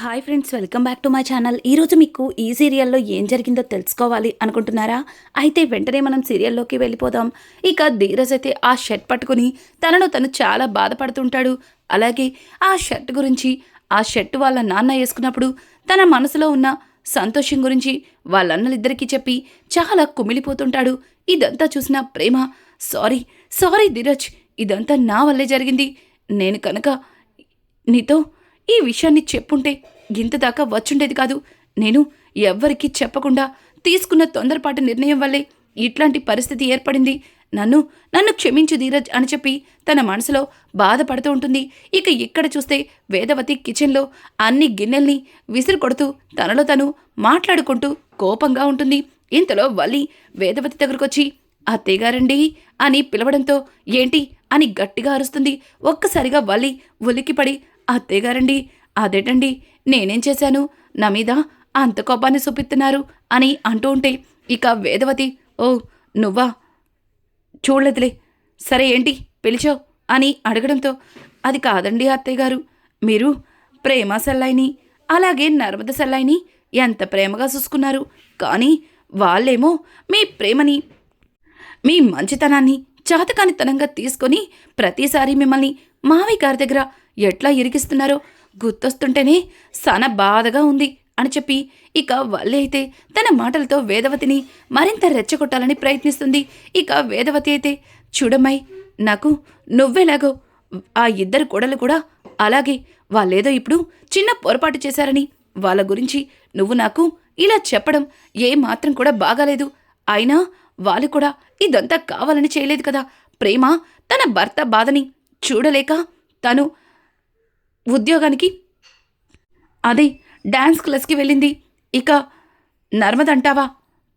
Hi friends welcome back to my channel ఈరోజు మీకు ఈ సీరియల్లో ఏం జరిగిందో తెలుసుకోవాలి అనుకుంటున్నారా? అయితే వెంటనే మనం సీరియల్లోకి వెళ్ళిపోదాం. ఇక ధీరజ్ అయితే ఆ షర్ట్ పట్టుకుని తనను తను చాలా బాధపడుతుంటాడు. అలాగే ఆ షర్ట్ గురించి ఆ షర్ట్ వాళ్ళ నాన్న వేసుకున్నప్పుడు తన మనసులో ఉన్న సంతోషం గురించి వాళ్ళన్నలిద్దరికీ చెప్పి చాలా కుమిలిపోతుంటాడు. ఇదంతా చూసిన ప్రేమ సారీ సారీ ధీరజ్ ఇదంతా నా వల్లే జరిగింది. నేను కనుక నీతో ఈ విషయాన్ని చెప్పుంటే ఇంత దాకా వచ్చుండేది కాదు. నేను ఎవ్వరికీ చెప్పకుండా తీసుకున్న తొందరపాటు నిర్ణయం వల్లే ఇట్లాంటి పరిస్థితి ఏర్పడింది. నన్ను నన్ను క్షమించు ధీరజ్ అని చెప్పి తన మనసులో బాధపడుతూ ఉంటుంది. ఇక ఇక్కడ చూస్తే వేదవతి కిచెన్లో అన్ని గిన్నెల్ని విసిరు కొడుతూ తనలో తను మాట్లాడుకుంటూ కోపంగా ఉంటుంది. ఇంతలో వల్లి వేదవతి దగ్గరకొచ్చి అత్తయ్యగారండి అని పిలవడంతో ఏంటి అని గట్టిగా అరుస్తుంది. ఒక్కసారిగా వల్లి ఉలిక్కిపడి అత్తయ్యగారండి అదేటండి నేనేం చేశాను? నా మీద అంత కోపాన్ని చూపిస్తున్నారు అని అంటూ ఉంటే ఇక వేదవతి ఓ నువ్వా? చూడలేదులే. సరే ఏంటి పిలిచావు అని అడగడంతో అది కాదండి అత్తయ్య గారు మీరు ప్రేమ సల్లాయిని అలాగే నర్మద సల్లాయిని ఎంత ప్రేమగా చూసుకున్నారు కానీ వాళ్ళేమో మీ ప్రేమని మీ మంచితనాన్ని చాతకానితనంగా తీసుకొని ప్రతిసారి మిమ్మల్ని మావి గారి దగ్గర ఎట్లా ఇరికిస్తున్నారో గుర్తొస్తుంటేనే సన బాధగా ఉంది అని చెప్పి ఇక వల్లి అయితే తన మాటలతో వేదవతిని మరింత రెచ్చగొట్టాలని ప్రయత్నిస్తుంది. ఇక వేదవతి అయితే చూడమ్మాయి నాకు నువ్వెలాగో ఆ ఇద్దరు కోడలు కూడా అలాగే వాళ్ళేదో ఇప్పుడు చిన్న పొరపాటు చేశారని వాళ్ళ గురించి నువ్వు నాకు ఇలా చెప్పడం ఏ మాత్రం కూడా బాగాలేదు. అయినా వాళ్ళు కూడా ఇదంతా కావాలని చేయలేదు కదా. ప్రేమ తన భర్త బాధని చూడలేక తను ఉద్యోగానికి? అదే డాన్స్ క్లాస్కి వెళ్ళింది. ఇక నర్మద అంటావా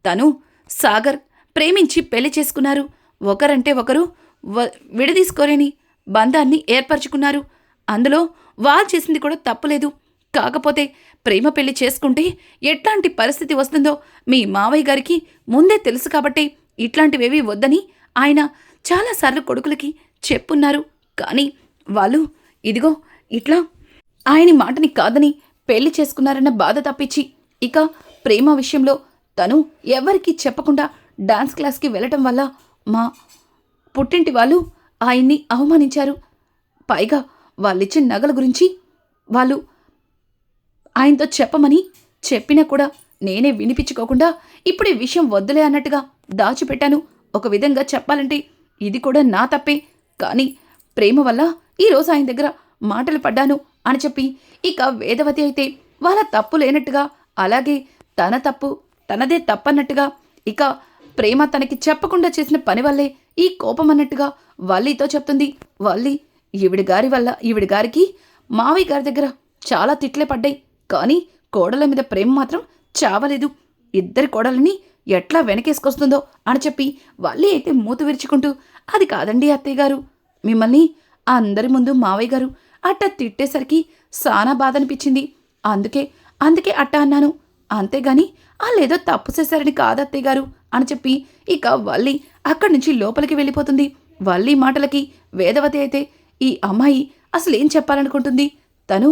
తను సాగర్ ప్రేమించి పెళ్ళి చేసుకున్నారు. ఒకరంటే ఒకరు వ- విడదీసుకోలేని బంధాన్ని ఏర్పరచుకున్నారు. అందులో వాల్ చేసింది కూడా తప్పులేదు. కాకపోతే ప్రేమ పెళ్ళి చేసుకుంటే ఎట్లాంటి పరిస్థితి వస్తుందో మీ మావయ్య గారికి ముందే తెలుసు కాబట్టి ఇట్లాంటివేవీ వద్దని ఆయన చాలాసార్లు కొడుకులకి చెప్పున్నారు. కానీ వాళ్ళు ఇదిగో ఇట్లా? ఆయన మాటని కాదని పెళ్ళి చేసుకున్నారన్న బాధ తప్పించి ఇక ప్రేమ విషయంలో తను ఎవరికీ చెప్పకుండా డాన్స్ క్లాస్కి వెళ్ళటం వల్ల మా పుట్టింటి వాళ్ళు ఆయన్ని అవమానించారు. పైగా వాళ్ళిచ్చిన నగల గురించి వాళ్ళు ఆయనతో చెప్పమని చెప్పినా కూడా నేనే వినిపించుకోకుండా ఇప్పుడు ఈ విషయం వద్దులే అన్నట్టుగా దాచిపెట్టాను. ఒక విధంగా చెప్పాలంటే ఇది కూడా నా తప్పే. కానీ ప్రేమ వల్ల ఈరోజు ఆయన దగ్గర మాటలు పడ్డాను అని చెప్పి. ఇక వేదవతి అయితే వాళ్ళ తప్పు లేనట్టుగా అలాగే తన తప్పు తనదే తప్పన్నట్టుగా ఇక ప్రేమ తనకి చెప్పకుండా చేసిన పని వల్లే ఈ కోపం అన్నట్టుగా వల్లితో చెప్తుంది. వల్లి ఈవిడి గారి వల్ల ఈవిడి గారికి మావయ్య గారి దగ్గర చాలా తిట్లే పడ్డాయి. కానీ కోడల మీద ప్రేమ మాత్రం చావలేదు. ఇద్దరి కోడలని ఎట్లా వెనకేసుకొస్తుందో అని చెప్పి వల్లి అయితే మూత విరుచుకుంటూ అది కాదండి అత్తయ్య గారు మిమ్మల్ని అందరి ముందు మావయ్య గారు అట్ట తిట్టేసరికి సానా బాధ అనిపించింది అందుకే అందుకే అట్ట అన్నాను. అంతేగాని వాళ్ళేదో తప్పు చేశారని కాదత్తయ్య గారు అని చెప్పి ఇక వల్లి అక్కడి నుంచి లోపలికి వెళ్ళిపోతుంది. వల్లి మాటలకి వేదవతి అయితే ఈ అమ్మాయి అసలు ఏం చెప్పాలనుకుంటుంది? తను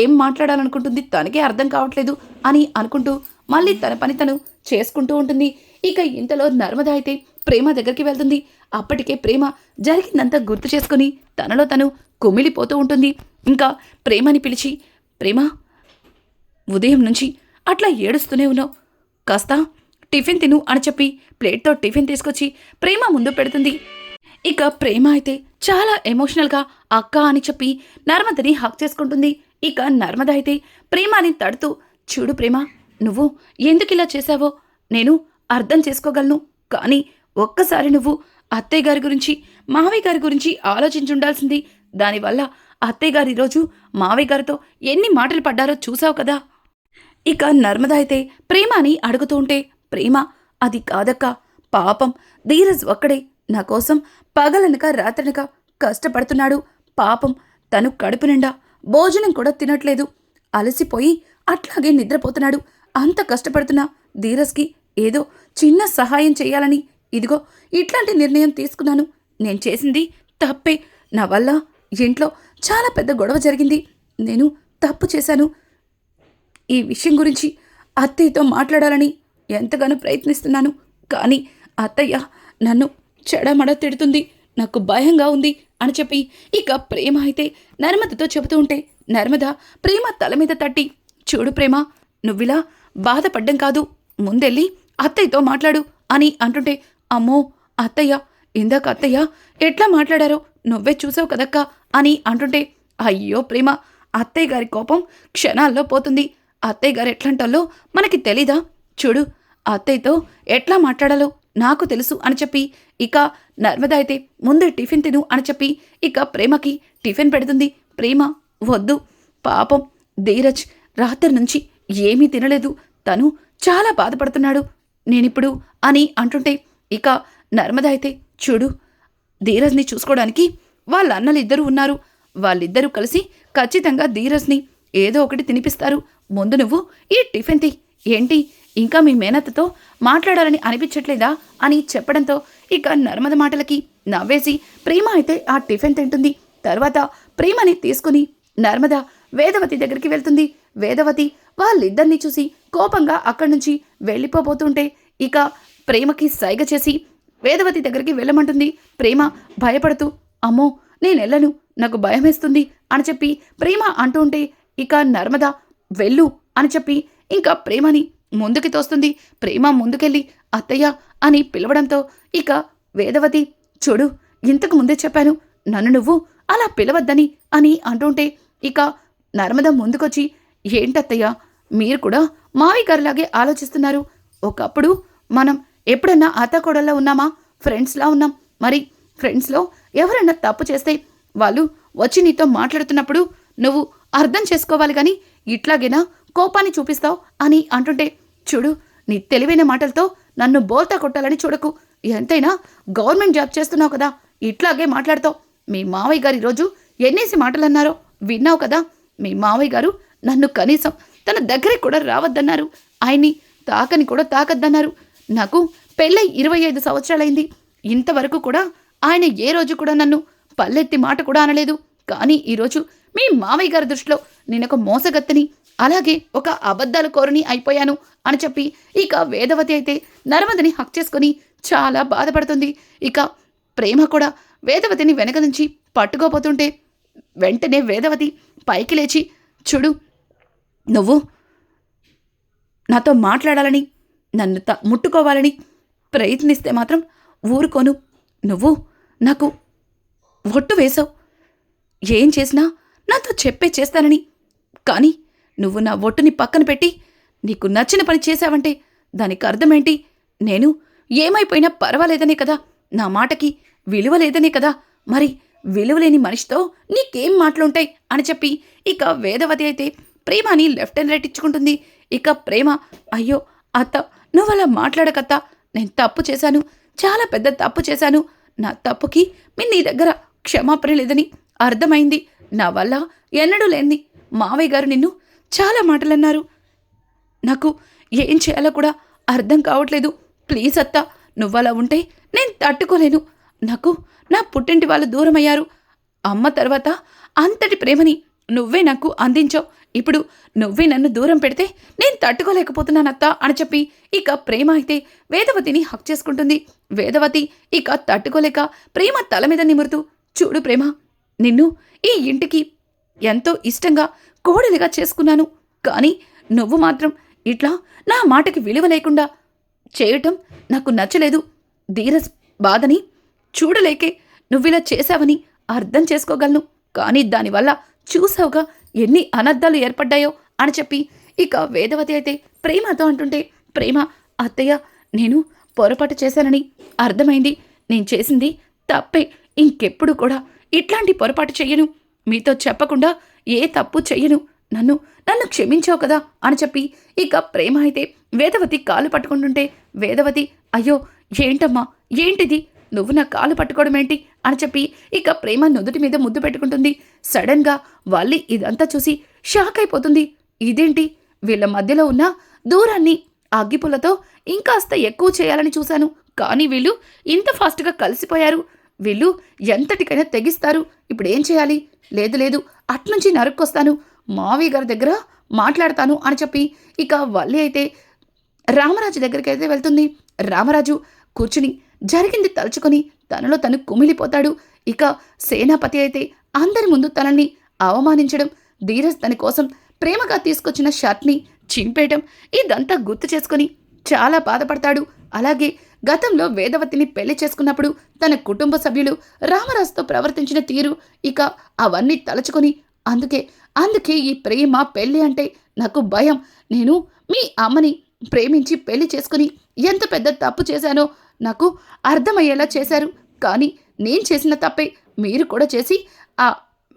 ఏం మాట్లాడాలనుకుంటుంది? తనకే అర్థం కావట్లేదు అని అనుకుంటూ మళ్ళీ తన పని తను చేసుకుంటూ ఉంటుంది. ఇక ఇంతలో నర్మద అయితే ప్రేమ దగ్గరికి వెళ్తుంది. అప్పటికే ప్రేమ జరిగిందంతా గుర్తు చేసుకుని తనలో తను కుమిలిపోతూ ఉంటుంది. ఇంకా ప్రేమని పిలిచి ప్రేమ ఉదయం నుంచి అట్లా ఏడుస్తూనే ఉన్నావు. కాస్త టిఫిన్ తిను అని చెప్పి ప్లేట్తో టిఫిన్ తీసుకొచ్చి ప్రేమ ముందు పెడుతుంది. ఇక ప్రేమ అయితే చాలా ఎమోషనల్గా అక్క అని చెప్పి నర్మదని హక్ చేసుకుంటుంది. ఇక నర్మద అయితే ప్రేమని తడుతూ చూడు ప్రేమ నువ్వు ఎందుకు ఇలా చేశావో నేను అర్థం చేసుకోగలను. కానీ ఒక్కసారి నువ్వు అత్తయ్య గారి గురించి మావయ్య గారి గురించి ఆలోచించుండాల్సింది. దానివల్ల అత్తయ్య గారు ఈరోజు మావయ్య గారితో ఎన్ని మాటలు పడ్డారో చూసావు కదా? ఇక నర్మద అయితే ప్రేమ అని అడుగుతూ ఉంటే ప్రేమ అది కాదక్క. పాపం ధీరజ్ ఒక్కడే. నా కోసం పగలనక రాత్రనక కష్టపడుతున్నాడు. పాపం తను కడుపు నిండా భోజనం కూడా తినట్లేదు. అలసిపోయి అట్లాగే నిద్రపోతున్నాడు. అంత కష్టపడుతున్నా ధీరజ్కి ఏదో చిన్న సహాయం చేయాలని ఇదిగో ఇట్లాంటి నిర్ణయం తీసుకున్నాను. నేను చేసింది తప్పే. నా వల్ల ఇంట్లో చాలా పెద్ద గొడవ జరిగింది. నేను తప్పు చేశాను. ఈ విషయం గురించి అత్తయ్యతో మాట్లాడాలని ఎంతగానో ప్రయత్నిస్తున్నాను. కానీ అత్తయ్య నన్ను చెడమడ తిడుతుంది. నాకు భయంగా ఉంది అని చెప్పి ఇక ప్రేమ అయితే నర్మదతో చెబుతూ ఉంటే నర్మద ప్రేమ తల మీద తట్టి చూడు ప్రేమ నువ్విలా బాధపడ్డం కాదు. ముందెళ్ళి అత్తయ్యతో మాట్లాడు అని అంటుంటే అమ్మో అత్తయ్య ఇందాక అత్తయ్య ఎట్లా మాట్లాడారో? నువ్వే చూసావు కదక్కా అని అంటుంటే అయ్యో ప్రేమ అత్తయ్య గారి కోపం క్షణాల్లో పోతుంది. అత్తయ్య గారు ఎట్లాంటాలో మనకి తెలీదా? చూడు అత్తయ్యతో ఎట్లా మాట్లాడాలో నాకు తెలుసు అని చెప్పి ఇక నర్మద అయితే ముందు టిఫిన్ తిను అని చెప్పి ఇక ప్రేమకి టిఫిన్ పెడుతుంది. ప్రేమ వద్దు పాపం ధీరజ్ రాత్రి నుంచి ఏమీ తినలేదు. తను చాలా బాధపడుతున్నాడు. నేనిప్పుడు అని అంటుంటే ఇక నర్మద అయితే చూడు ధీరజ్ని చూసుకోవడానికి వాళ్ళ అన్నలిద్దరూ ఉన్నారు. వాళ్ళిద్దరూ కలిసి ఖచ్చితంగా ధీరజ్ని ఏదో ఒకటి తినిపిస్తారు. ముందు నువ్వు ఈ టిఫిన్ తి. ఏంటి? ఇంకా మీ మేనత్తతో మాట్లాడాలని అనిపించట్లేదా అని చెప్పడంతో ఇక నర్మద మాటలకి నవ్వేసి ప్రేమ అయితే ఆ టిఫిన్ తింటుంది. తర్వాత ప్రేమని తీసుకుని నర్మద వేదవతి దగ్గరికి వెళ్తుంది. వేదవతి వాళ్ళిద్దరిని చూసి కోపంగా అక్కడి నుంచి వెళ్ళిపోబోతుంటే ఇక ప్రేమకి సైగ చేసి వేదవతి దగ్గరికి వెళ్ళమంటుంది. ప్రేమ భయపడుతూ అమ్మో నేనెళ్ళను నాకు భయమేస్తుంది అని చెప్పి ప్రేమ అంటూ ఉంటే ఇక నర్మద వెళ్ళు అని చెప్పి ఇంకా ప్రేమని ముందుకి తోస్తుంది. ప్రేమ ముందుకెళ్ళి అత్తయ్య అని పిలవడంతో ఇక వేదవతి చూడు ఇంతకు ముందే చెప్పాను నన్ను నువ్వు అలా పిలవద్దని అని అంటుంటే ఇక నర్మద ముందుకొచ్చి ఏంటత్తయ్య మీరు కూడా మావి గారిలాగే ఆలోచిస్తున్నారు. ఒకప్పుడు మనం ఎప్పుడన్నా అత్తకోడల్లో ఉన్నామా? ఫ్రెండ్స్లా ఉన్నాం. మరి ఫ్రెండ్స్లో ఎవరన్నా తప్పు చేస్తే వాళ్ళు వచ్చి నీతో మాట్లాడుతున్నప్పుడు నువ్వు అర్థం చేసుకోవాలి కానీ ఇట్లాగేనా కోపాన్ని చూపిస్తావు అని అంటుంటే చూడు నీ తెలివైన మాటలతో నన్ను బోల్తా కొట్టాలని చూడకు. ఎంతైనా గవర్నమెంట్ జాబ్ చేస్తున్నావు కదా ఇట్లాగే మాట్లాడతావు. మీ మావయ్య గారు ఈరోజు ఎన్నేసి మాటలు అన్నారో విన్నావు కదా. మీ మావయ్య గారు నన్ను కనీసం తన దగ్గరికి కూడా రావద్దన్నారు. ఆయన్ని తాకని కూడా తాకద్దన్నారు. నాకు పెళ్ళై ఇరవై ఐదు సంవత్సరాలైంది. ఇంతవరకు కూడా ఆయన ఏ రోజు కూడా నన్ను పల్లెత్తి మాట కూడా అనలేదు. కానీ ఈరోజు మీ మావయ్య గారి దృష్టిలో నేనొక మోసగత్తని అలాగే ఒక అబద్ధాల కోరని అయిపోయాను అని చెప్పి ఇక వేదవతి అయితే నర్మదని హక్ చేసుకుని చాలా బాధపడుతుంది. ఇక ప్రేమ కూడా వేదవతిని వెనక నుంచి పట్టుకోపోతుంటే వెంటనే వేదవతి పైకి లేచి చూడు నువ్వు నాతో మాట్లాడాలని నన్ను త ముట్టుకోవాలని ప్రయత్నిస్తే మాత్రం ఊరుకోను. నువ్వు నాకు ఒట్టు వేశావు. ఏం చేసినా నాతో చెప్పే చేస్తానని. కానీ నువ్వు నా ఒట్టుని పక్కన పెట్టి నీకు నచ్చిన పని చేశావంటే దానికి అర్థమేంటి? నేను ఏమైపోయినా పర్వాలేదనే కదా. నా మాటకి విలువ లేదనే కదా. మరి విలువలేని మనిషితో నీకేం మాటలుంటాయి? అని చెప్పి ఇక వేదవతి అయితే ప్రేమని లెఫ్ట్ అండ్ రైట్ ఇచ్చుకుంటుంది. ఇక ప్రేమ అయ్యో అత్త నువ్వు అలా మాట్లాడకత్తా. నేను తప్పు చేశాను. చాలా పెద్ద తప్పు చేశాను. నా తప్పుకి మీ నీ దగ్గర క్షమాపణ లేదని అర్థమైంది. నా వల్ల ఎన్నడూ లేని మావయ్య గారు నిన్ను చాలా మాటలన్నారు. నాకు ఏం చేయాలో కూడా అర్థం కావట్లేదు. ప్లీజ్ అత్త నువ్వలా ఉంటే నేను తట్టుకోలేను. నాకు నా పుట్టింటి వాళ్ళు దూరం అయ్యారు అమ్మ తర్వాత అంతటి ప్రేమని నువ్వే నాకు అందించావు. ఇప్పుడు నువ్వే నన్ను దూరం పెడితే నేను తట్టుకోలేకపోతున్నానత్తా అని చెప్పి ఇక ప్రేమ అయితే వేదవతిని హక్ చేసుకుంటుంది. వేదవతి ఇక తట్టుకోలేక ప్రేమ తల మీద నిమురుతూ చూడు ప్రేమ నిన్ను ఈ ఇంటికి ఎంతో ఇష్టంగా కోడలిగా చేసుకున్నాను. కానీ నువ్వు మాత్రం ఇట్లా నా మాటకి విలువ లేకుండా చేయటం నాకు నచ్చలేదు. ధీరజ్ బాధని చూడలేకే నువ్విలా చేశావని అర్థం చేసుకోగలను. కానీ దానివల్ల చూసావుగా ఎన్ని అనర్థాలు ఏర్పడ్డాయో అని చెప్పి ఇక వేదవతి అయితే ప్రేమతో అంటుంటే ప్రేమ అత్తయ్య నేను పొరపాటు చేశానని అర్థమైంది. నేను చేసింది తప్పే. ఇంకెప్పుడు కూడా ఇట్లాంటి పొరపాటు చెయ్యను. మీతో చెప్పకుండా ఏ తప్పు చెయ్యను. నన్ను నన్ను క్షమించావు కదా అని చెప్పి ఇక ప్రేమ అయితే వేదవతి కాలు పట్టుకుంటుంటే వేదవతి అయ్యో ఏంటమ్మా? ఏంటిది? నువ్వు నా కాలు పట్టుకోవడం ఏంటి అని చెప్పి ఇక ప్రేమ నుదుటి మీద ముద్దు పెట్టుకుంటుంది. సడన్గా వాళ్ళి ఇదంతా చూసి షాక్ అయిపోతుంది. ఇదేంటి? వీళ్ళ మధ్యలో ఉన్న దూరాన్ని అగ్గిపుల్లతో ఇంకాస్త ఎక్కువ చేయాలని చూశాను. కానీ వీళ్ళు ఇంత ఫాస్ట్గా కలిసిపోయారు. వీళ్ళు ఎంతటికైనా తెగిస్తారు. ఇప్పుడు ఏం చేయాలి? లేదు లేదు. అట్నుంచి నరుక్కొస్తాను. మావి గారి దగ్గర మాట్లాడతాను అని చెప్పి ఇక వల్లి అయితే రామరాజు దగ్గరికి అయితే వెళ్తుంది. రామరాజు కూర్చుని జరిగింది తలుచుకొని తనలో తను కుమిలిపోతాడు. ఇక సేనాపతి అయితే అందరి ముందు తనని అవమానించడం ధీరజ్ తన కోసం ప్రేమగా తీసుకొచ్చిన షర్ట్ని చింపేయటం ఇదంతా గుర్తు చేసుకొని చాలా బాధపడతాడు. అలాగే గతంలో వేదవతిని పెళ్ళి చేసుకున్నప్పుడు తన కుటుంబ సభ్యులు రామరాజుతో ప్రవర్తించిన తీరు ఇక అవన్నీ తలుచుకొని అందుకే అందుకే ఈ ప్రేమ పెళ్ళి అంటే నాకు భయం. నేను మీ అమ్మని ప్రేమించి పెళ్ళి చేసుకుని ఎంత పెద్ద తప్పు చేశానో నాకు అర్థమయ్యేలా చేశారు. కానీ నేను చేసిన తప్పే మీరు కూడా చేసి ఆ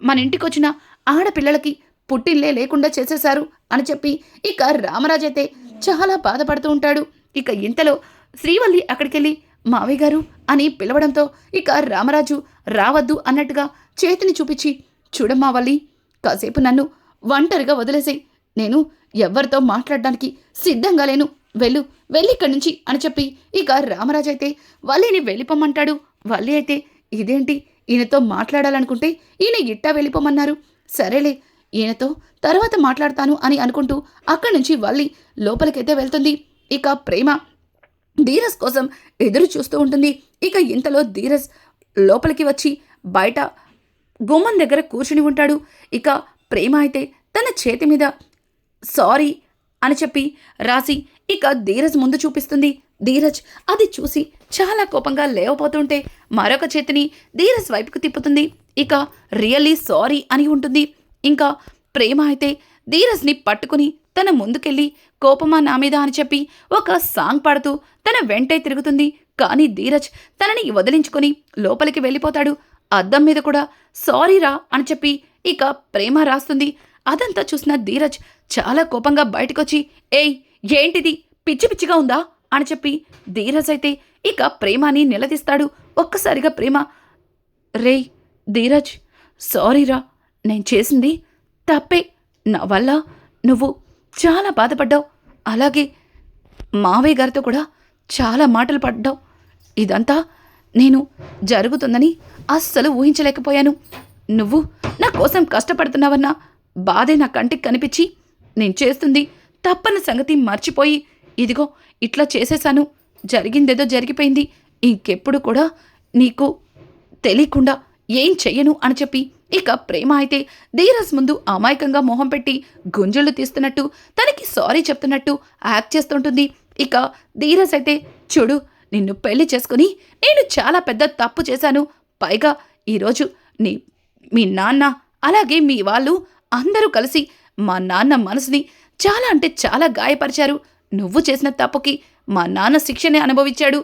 మన ఇంటికి వచ్చిన ఆడపిల్లలకి పుట్టిల్లే లేకుండా చేసేశారు అని చెప్పి ఇక రామరాజు అయితే చాలా బాధపడుతూ ఉంటాడు. ఇక ఇంతలో శ్రీవల్లి అక్కడికెళ్ళి మావయ్య గారు అని పిలవడంతో ఇక రామరాజు రావద్దు అన్నట్టుగా చేతిని చూపించి చూడమ్మా వల్లి కాసేపు నన్ను ఒంటరిగా వదిలేసేయ్ నేను ఎవరితో మాట్లాడడానికి సిద్ధంగా లేను. వెళ్ళు వెళ్ళి ఇక్కడి నుంచి అని చెప్పి ఇక రామరాజు అయితే వల్లిని వెళ్ళిపోమంటాడు వల్లి అయితే ఇదేంటి? ఈయనతో మాట్లాడాలనుకుంటే ఈయన ఇట్టా వెళ్ళిపోమన్నారు. సరేలే ఈయనతో తర్వాత మాట్లాడతాను అని అనుకుంటూ అక్కడి నుంచి వల్లి లోపలికైతే వెళ్తుంది. ఇక ప్రేమ ధీరస్ కోసం ఎదురు చూస్తూ ఉంటుంది. ఇక ఇంతలో ధీరస్ లోపలికి వచ్చి బయట గుమ్మం దగ్గర కూర్చుని ఉంటాడు. ఇక ప్రేమ అయితే తన చేతి మీద సారీ అని చెప్పి రాసి ఇక ధీరజ్ ముందు చూపిస్తుంది. ధీరజ్ అది చూసి చాలా కోపంగా లేవపోతుంటే మరొక చేతిని ధీరజ్ వైపుకు తిప్పుతుంది. ఇక రియల్లీ సారీ అని ఉంటుంది. ఇంకా ప్రేమ అయితే ధీరజ్ని పట్టుకుని తన ముందుకెళ్ళి కోపమా నా మీద అని చెప్పి ఒక సాంగ్ పాడుతూ తన వెంటే తిరుగుతుంది. కానీ ధీరజ్ తనని వదిలించుకొని లోపలికి వెళ్ళిపోతాడు. అద్దం మీద కూడా సారీరా అని చెప్పి ఇక ప్రేమ రాస్తుంది. అదంతా చూసిన ధీరజ్ చాలా కోపంగా బయటకొచ్చి ఏయ్ ఏంటిది? పిచ్చి పిచ్చిగా ఉందా? అని చెప్పి ధీరజ్ అయితే ఇక ప్రేమని నిలదీస్తాడు. ఒక్కసారిగా ప్రేమ రేయ్ ధీరజ్ సారీరా నేను చేసింది తప్పే. నా వల్ల నువ్వు చాలా బాధపడ్డావు. అలాగే మావయ్య గారితో కూడా చాలా మాటలు పడ్డావు. ఇదంతా నేను జరుగుతుందని అస్సలు ఊహించలేకపోయాను. నువ్వు నా కోసం కష్టపడుతున్నావన్న బాధే నా కంటికి కనిపించి నేను చేస్తుంది తప్పని సంగతి మర్చిపోయి ఇదిగో ఇట్లా చేసేశాను. జరిగిందేదో జరిగిపోయింది. ఇంకెప్పుడు కూడా నీకు తెలియకుండా ఏం చెయ్యను అని చెప్పి ఇక ప్రేమ అయితే ధీరజ్ ముందు అమాయకంగా మొహం పెట్టి గుంజలు తీస్తున్నట్టు తనకి సారీ చెప్తున్నట్టు యాక్ట్ చేస్తుంటుంది. ఇక ధీరజ్ అయితే చూడు నిన్ను పెళ్ళి చేసుకుని నేను చాలా పెద్ద తప్పు చేశాను. పైగా ఈరోజు నీ మీ నాన్న అలాగే మీ వాళ్ళు అందరూ కలిసి మా నాన్న మనసుని చాలా అంటే చాలా గాయపరిచారు. నువ్వు చేసిన తప్పుకి మా నాన్న శిక్షనే అనుభవించాడు.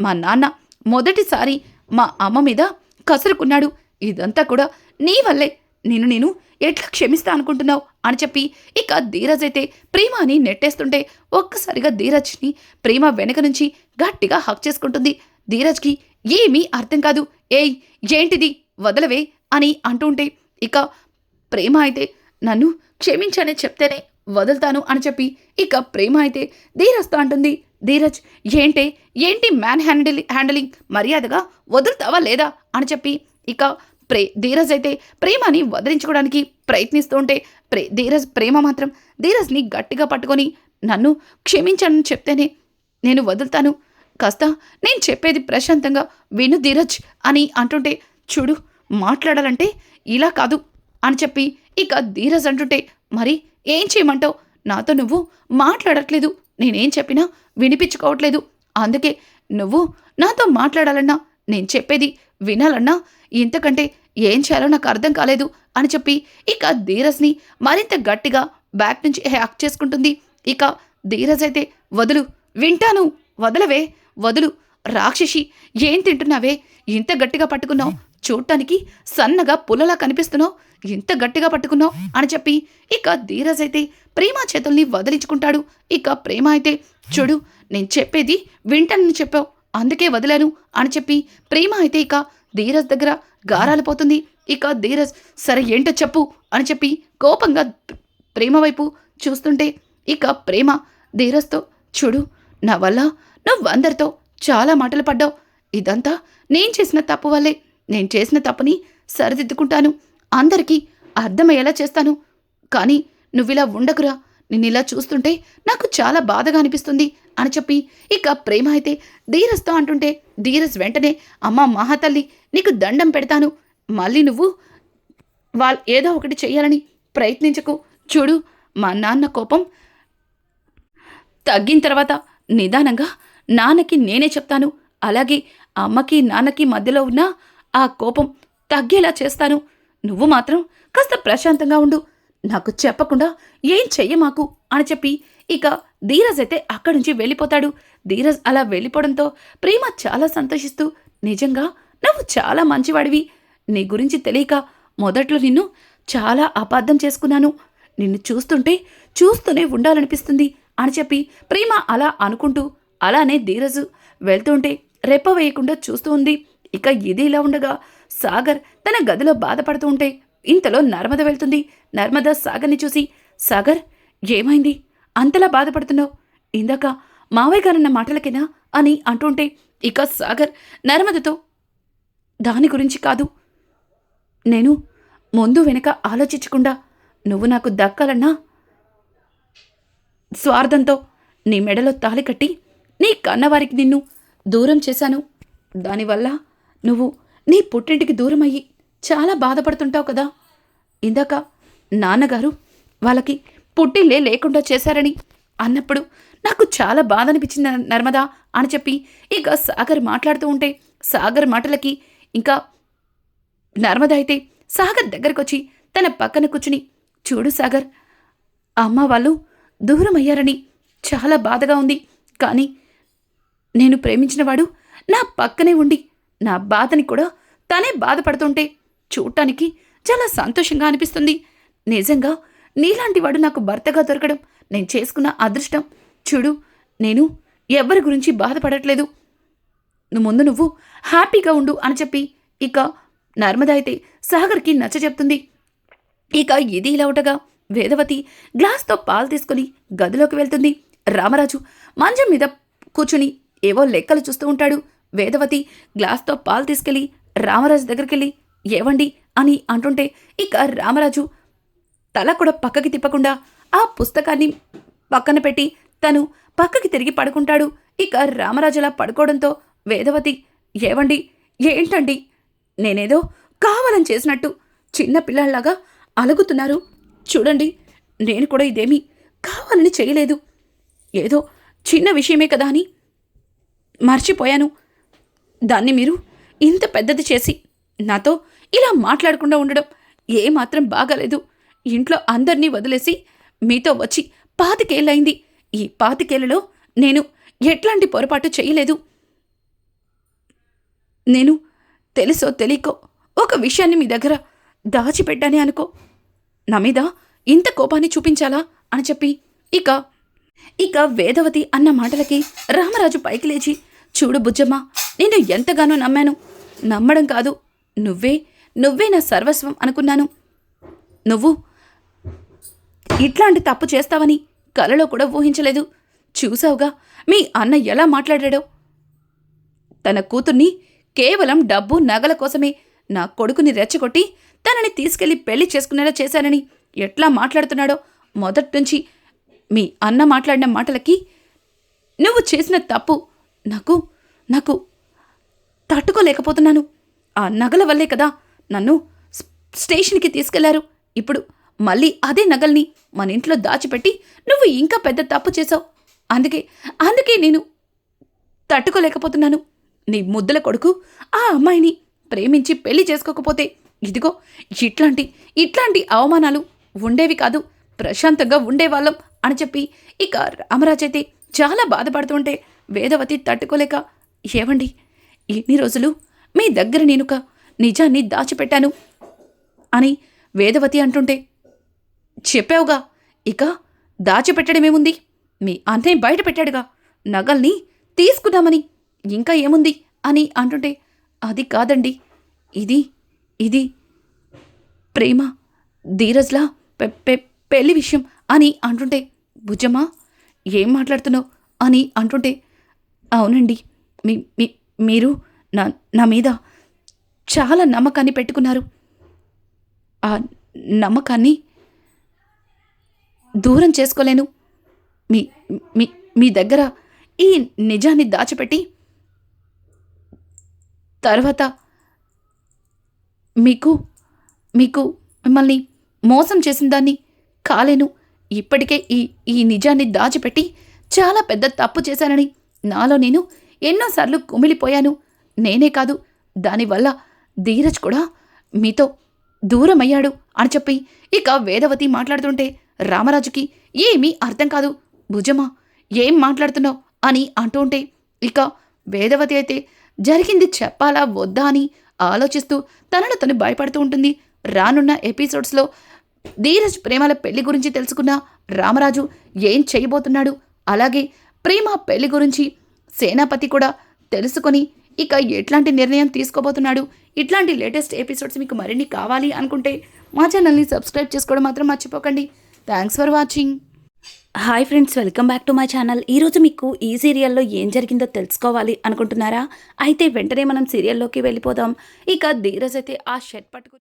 మా నాన్న మొదటిసారి మా అమ్మ మీద కసురుకున్నాడు. ఇదంతా కూడా నీ వల్లే. నేను నేను ఎట్లా క్షమిస్తా అనుకుంటున్నావు? అని చెప్పి ఇక ధీరజ్ అయితే ప్రేమని నెట్టేస్తుంటే ఒక్కసారిగా ధీరజ్ని ప్రేమ వెనక నుంచి గట్టిగా హక్ చేసుకుంటుంది. ధీరజ్కి ఏమీ అర్థం కాదు. ఏయ్ ఏంటిది? వదలవే అని అంటుంటే ఇక ప్రేమ అయితే నన్ను క్షమించనే చెప్తేనే వదులుతాను అని చెప్పి ఇక ప్రేమ అయితే ధీరస్తో అంటుంది. ధీరజ్ ఏంటి? ఏంటి మ్యాన్ హ్యాండిల్ హ్యాండిలింగ్? మర్యాదగా వదులుతావా లేదా? అని చెప్పి ఇక ప్రే ధీరజ్ అయితే ప్రేమని వదిలించుకోవడానికి ప్రయత్నిస్తూ ఉంటే ప్రే ధీరజ్ ప్రేమ మాత్రం ధీరజ్ని గట్టిగా పట్టుకొని నన్ను క్షమించని చెప్తేనే నేను వదులుతాను. కాస్త నేను చెప్పేది ప్రశాంతంగా విను ధీరజ్ అని అంటుంటే చూడు మాట్లాడాలంటే ఇలా కాదు అని చెప్పి ఇక ధీరజ్ అంటుంటే మరి ఏం చేయమంటావు? నాతో నువ్వు మాట్లాడట్లేదు. నేనేం చెప్పినా వినిపించుకోవట్లేదు. అందుకే నువ్వు నాతో మాట్లాడాలన్నా నేను చెప్పేది వినాలన్నా ఇంతకంటే ఏం చేయాలో నాకు అర్థం కాలేదు అని చెప్పి ఇక ధీరజ్ని మరింత గట్టిగా బ్యాక్ నుంచి హ్యాక్ చేసుకుంటుంది. ఇక ధీరజ్ అయితే వదులు వింటాను. వదలవే. వదులు. రాక్షసి ఏం తింటున్నావే? ఇంత గట్టిగా పట్టుకున్నావు. చూడటానికి సన్నగా పుల్లలా కనిపిస్తున్నావు. ఎంత గట్టిగా పట్టుకున్నావు? అని చెప్పి ఇక ధీరజ్ అయితే ప్రేమ చేతుల్ని వదిలించుకుంటాడు. ఇక ప్రేమ అయితే చూడు నేను చెప్పేది వింటానని చెప్పావు అందుకే వదిలాను అని చెప్పి ప్రేమ అయితే ఇక ధీరజ్ దగ్గర గారాలు పోతుంది ఇక ధీరజ్ సరే ఏంటో చెప్పు అని చెప్పి కోపంగా ప్రేమ వైపు చూస్తుంటే ఇక ప్రేమ ధీరజ్తో చూడు నా వల్ల నువ్వు అందరితో చాలా మాటలు పడ్డావు. ఇదంతా నేను చేసిన తప్పు వల్లే నేను చేసిన తప్పుని సరిదిద్దుకుంటాను. అందరికీ అర్థమయ్యేలా చేస్తాను. కానీ నువ్విలా ఉండకురా. నిన్నిలా చూస్తుంటే నాకు చాలా బాధగా అనిపిస్తుంది అని చెప్పి ఇక ప్రేమ అయితే ధీరస్తో అంటుంటే ధీరస్ వెంటనే అమ్మ మహాతల్లి నీకు దండం పెడతాను. మళ్ళీ నువ్వు వాళ్ళు ఏదో ఒకటి చేయాలని ప్రయత్నించకు. చూడు మా నాన్న కోపం తగ్గిన తర్వాత నిదానంగా నాన్నకి నేనే చెప్తాను. అలాగే అమ్మకి నాన్నకి మధ్యలో ఉన్న ఆ కోపం తగ్గేలా చేస్తాను. నువ్వు మాత్రం కాస్త ప్రశాంతంగా ఉండు. నాకు చెప్పకుండా ఏం చెయ్య మాకు? అని చెప్పి ఇక ధీరజ్ అయితే అక్కడి నుంచి వెళ్ళిపోతాడు. ధీరజ్ అలా వెళ్ళిపోవడంతో ప్రేమ చాలా సంతోషిస్తూ నిజంగా నువ్వు చాలా మంచివాడివి. నీ గురించి తెలియక మొదట్లో నిన్ను చాలా అపార్థం చేసుకున్నాను. నిన్ను చూస్తుంటే చూస్తూనే ఉండాలనిపిస్తుంది అని చెప్పి ప్రేమ అలా అనుకుంటూ అలానే ధీరజు వెళ్తుంటే రెప్ప వేయకుండా చూస్తూ ఉంది. ఇక ఇది ఇలా ఉండగా సాగర్ తన గదిలో బాధపడుతూ ఉంటే ఇంతలో నర్మద వెళ్తుంది. నర్మద సాగర్ని చూసి సాగర్ ఏమైంది? అంతలా బాధపడుతున్నావు? ఇందాక మావయ్య గారన్న మాటలకేనా? అని అంటుంటే ఇక సాగర్ నర్మదతో దాని గురించి కాదు. నేను ముందు వెనక ఆలోచించకుండా నువ్వు నాకు దక్కాలన్నా స్వార్థంతో నీ మెడలో తాళి కట్టి నీ కన్నవారికి నిన్ను దూరం చేశాను. దానివల్ల నువ్వు నీ పుట్టింటికి దూరమయ్యి చాలా బాధపడుతుంటావు కదా. ఇందాక నాన్నగారు వాళ్ళకి పుట్టిల్లే లేకుండా చేశారని అన్నప్పుడు నాకు చాలా బాధ అనిపించింది నర్మదా అని చెప్పి ఇక సాగర్ మాట్లాడుతూ ఉంటే సాగర్ మాటలకి ఇంకా నర్మద అయితే సాగర్ దగ్గరకు వచ్చి తన పక్కన కూర్చుని చూడు సాగర్ అమ్మ వాళ్ళు దూరం అయ్యారని చాలా బాధగా ఉంది. కానీ నేను ప్రేమించినవాడు నా పక్కనే ఉండి నా బాధని కూడా తనే బాధపడుతుంటే చూడటానికి చాలా సంతోషంగా అనిపిస్తుంది. నిజంగా నీలాంటి వాడు నాకు భర్తగా దొరకడం నేను చేసుకున్న అదృష్టం. చూడు నేను ఎవరి గురించి బాధపడట్లేదు. నువ్వు ముందు నువ్వు హ్యాపీగా ఉండు అని చెప్పి ఇక నర్మద అయితే సాగర్కి నచ్చ చెప్తుంది. ఇక ఇది ఇలా ఉండగా వేదవతి గ్లాస్తో పాలు తీసుకుని గదిలోకి వెళ్తుంది. రామరాజు మంచం మీద కూర్చుని ఏవో లెక్కలు చూస్తూ ఉంటాడు. వేదవతి గ్లాస్తో పాలు తీసుకెళ్ళి రామరాజు దగ్గరికి వెళ్ళి ఏవండి? అని అంటుంటే ఇక రామరాజు తల కూడా పక్కకి తిప్పకుండా ఆ పుస్తకాన్ని పక్కన పెట్టి తను పక్కకి తిరిగి పడుకుంటాడు. ఇక రామరాజులా పడుకోవడంతో వేదవతి ఏవండి? ఏంటండి? నేనేదో కావాలని చేసినట్టు చిన్న పిల్లల్లాగా అలుగుతున్నారు. చూడండి నేను కూడా ఇదేమీ కావాలని చేయలేదు. ఏదో చిన్న విషయమే కదా అని మర్చిపోయాను. దాన్ని మీరు ఇంత పెద్దది చేసి నాతో ఇలా మాట్లాడకుండా ఉండడం ఏమాత్రం బాగాలేదు. ఇంట్లో అందరినీ వదిలేసి మీతో వచ్చి పాతికేళ్ళైంది ఈ పాతికేళ్ళలో నేను ఎట్లాంటి పొరపాటు చేయలేదు. నేను తెలుసో తెలియకో ఒక విషయాన్ని మీ దగ్గర దాచిపెట్టానే అనుకో. నా మీద ఇంత కోపాన్ని చూపించాలా అని చెప్పి ఇక ఇక వేదవతి అన్న మాటలకి రామరాజు పైకి లేచి చూడు బుజ్జమ్మ నేను ఎంతగానో నమ్మాను. నమ్మడం కాదు. నువ్వే నువ్వే నా సర్వస్వం అనుకున్నాను. నువ్వు ఇట్లాంటి తప్పు చేస్తావని కలలో కూడా ఊహించలేదు. చూసావుగా మీ అన్న ఎలా మాట్లాడాడో. తన కూతుర్ని కేవలం డబ్బు నగల కోసమే నా కొడుకుని రెచ్చగొట్టి తనని తీసుకెళ్ళి పెళ్ళి చేసుకునేలా చేశానని ఎట్లా మాట్లాడుతున్నాడో మొదటి నుంచి మీ అన్న మాట్లాడిన మాటలకి నువ్వు చేసిన తప్పు నాకు నాకు తట్టుకోలేకపోతున్నాను. ఆ నగల వల్లే కదా నన్ను స్టేషన్కి తీసుకెళ్ళారు. ఇప్పుడు మళ్ళీ అదే నగల్ని మన ఇంట్లో దాచిపెట్టి నువ్వు ఇంకా పెద్ద తప్పు చేశావు. అందుకే అందుకే నేను తట్టుకోలేకపోతున్నాను. నీ ముద్దుల కొడుకు ఆ అమ్మాయిని ప్రేమించి పెళ్ళి చేసుకోకపోతే ఇదిగో ఇట్లాంటి ఇట్లాంటి అవమానాలు ఉండేవి కాదు. ప్రశాంతంగా ఉండేవాళ్ళం అని చెప్పి ఇక రామరాజైతే చాలా బాధపడుతుంటే వేదవతి తట్టుకోలేక ఏవండి ఇన్ని రోజులు మీ దగ్గర నేనుక నిజాన్ని దాచిపెట్టాను అని వేదవతి అంటుంటే చెప్పావుగా ఇక దాచిపెట్టడమేముంది? మీ అన్నయ్య బయట పెట్టాడుగా నగల్ని తీసుకుందామని ఇంకా ఏముంది అని అంటుంటే అది కాదండి ఇది ఇది ప్రేమ ధీరజ్లా పెళ్ళి విషయం అని అంటుంటే భుజమా ఏం మాట్లాడుతున్నావు అని అంటుంటే అవునండి మీ మీ మీరు నా నా మీద చాలా నమ్మకాన్ని పెట్టుకున్నారు. ఆ నమ్మకాన్ని దూరం చేసుకోలేను. మీ మీ మీ దగ్గర ఈ నిజాన్ని దాచిపెట్టి తర్వాత మీకు మీకు మిమ్మల్ని మోసం చేసిన దాన్ని కాలేను. ఇప్పటికే ఈ ఈ నిజాన్ని దాచిపెట్టి చాలా పెద్ద తప్పు చేశానని నాలో నేను ఎన్నోసార్లు కుమిలిపోయాను. నేనే కాదు దానివల్ల ధీరజ్ కూడా మీతో దూరమయ్యాడు అని చెప్పి ఇక వేదవతి మాట్లాడుతుంటే రామరాజుకి ఏమీ అర్థం కాదు. భుజమా ఏం మాట్లాడుతున్నావు అని అంటుంటే ఇక వేదవతి అయితే జరిగింది చెప్పాలా వద్దా అని ఆలోచిస్తూ తనను తను భయపడుతూ ఉంటుంది. రానున్న ఎపిసోడ్స్లో ధీరజ్ ప్రేమల పెళ్ళి గురించి తెలుసుకున్న రామరాజు ఏం చేయబోతున్నాడు? అలాగే ప్రేమ పెళ్ళి గురించి సేనాపతి కూడా తెలుసుకొని ఇక ఎట్లాంటి నిర్ణయం తీసుకోబోతున్నాడు? ఇట్లాంటి లేటెస్ట్ ఎపిసోడ్స్ మీకు మరిన్ని కావాలి అనుకుంటే మా ఛానల్ని సబ్స్క్రైబ్ చేసుకోవడం మాత్రం మర్చిపోకండి. Thanks for watching. Hi friends welcome back to my channel. ఈరోజు మీకు ఈ సీరియల్లో ఏం జరిగిందో తెలుసుకోవాలి అనుకుంటున్నారా? అయితే వెంటనే మనం సీరియల్లోకి వెళ్ళిపోదాం. ఇక ధీరజ్ అయితే ఆ షర్ట్ పట్టుకు